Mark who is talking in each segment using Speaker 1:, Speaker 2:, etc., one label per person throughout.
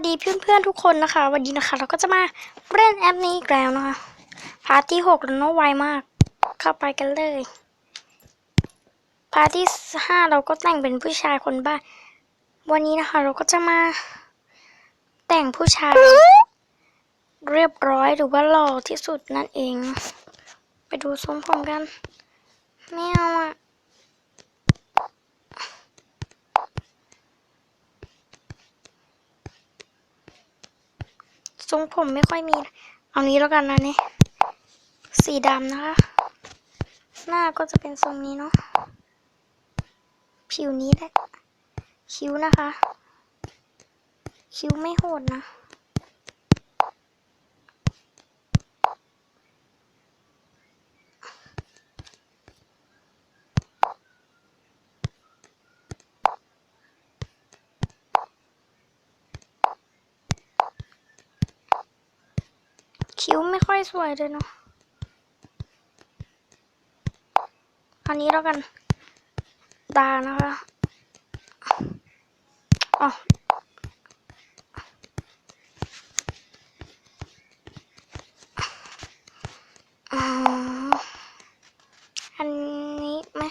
Speaker 1: วัสดีเพื่อนๆทุกคนนะคะวันนี้นะคะ เราก็จะมาเล่นแอปนี้อีกแล้วนะคะพาร์ทที่หกแล้วเนาะไวมาก เข้าไปกันเลยพาร์ทที่ห้าเราก็แต่งเป็นผู้ชายคนบ้าวันนี้นะคะ เราก็จะมา แต่งผู้ชาย เรียบร้อยหรือว่าหล่อที่สุดนั่นเอง ไปดูทรงผมกันไม่เอาอะ ทรงผมไม่ค่อยมี เอานี้แล้วกันนะเนี่ยสีดำนะคะ หน้าก็จะเป็นทรงนี้เนาะผิวนี้แหละคิ้วนะคะ คิ้วไม่โหดนะ คิ้วไม่ค่อยสวยเลยเนาะอันนี้แล้วกัน ตานะคะอ๋ออ๋ออันนี้ไหม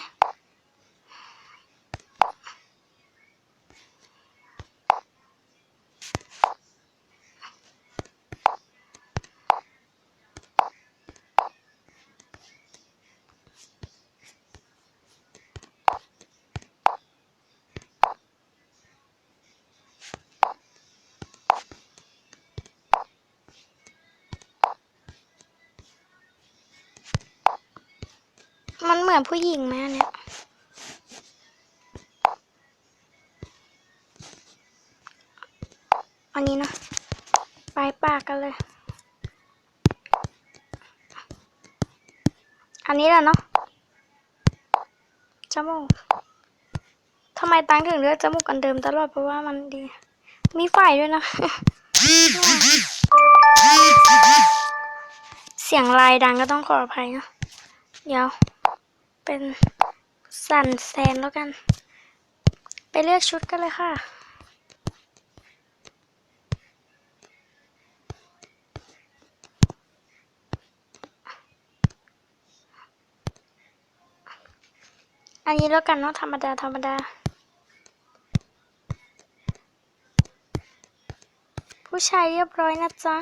Speaker 1: มัน เหมือนผู้หญิงไหมอันเนี้ยอันนี้นะปลายปากกันเลย อันนี้แหละเนาะจมูกทำไมตังถึงเลือกจมูกกันเดิมตลอดเพราะว่ามันดี มีไฟด้วยนะ เสียงลายดังก็ต้องขออภัยนะเดี๋ยว เป็นสันแซนแล้วกัน ไปเลือกชุดกันเลยค่ะ อันนี้แล้วกันเนาะธรรมดา ธรรมดา ผู้ชายเรียบร้อยนะจ๊ะ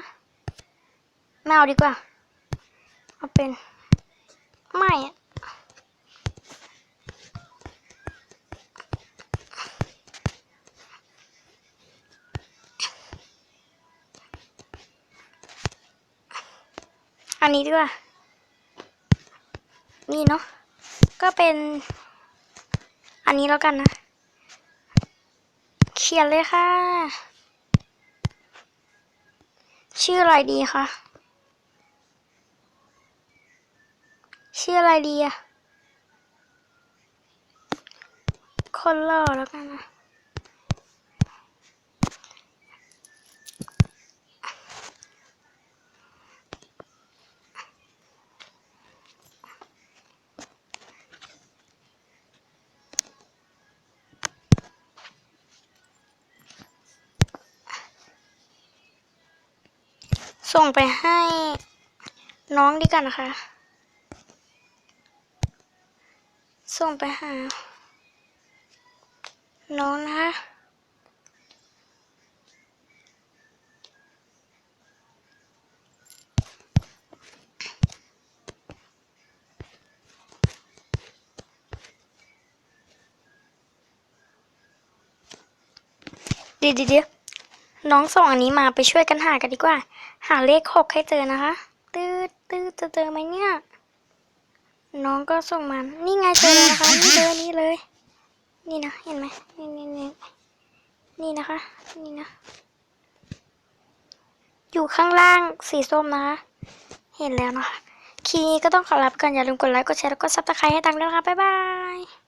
Speaker 1: ไม่เอาดีกว่า เอาเป็น ไม่อะ อันนี้ดีกว่า นี่เนาะ ก็เป็น อันนี้แล้วกันนะ เขียนเลยค่ะ ชื่ออะไรดีคะ ชื่ออะไรดีอะคนหล่อแล้วกันนะ ส่งไปให้น้องดีกันนะคะ ส่งไปหา น้องนะคะเดี๋ยวเดี๋ยวน้องส่งอันนี้มาไปช่วยกันหากันดีกว่า หาเลขหกให้เจอนะคะ ตืดตืดจะเจอไหมเนี่ย น้องก็ส่งมานี่ไงเจอแล้วนะคะนี่เลยนี่เลย นี่นะเห็นไหมนี่นี่นี่นี่นะคะ นี่นะ อยู่ข้างล่างสีส้มนะคะ เห็นแล้วนะคะ คีย์ก็ต้องขอรับกันอย่าลืมกดไลค์กดแชร์แล้วก็ซับสไครต์ให้ตังค์ด้วยนะคะบ๊ายบาย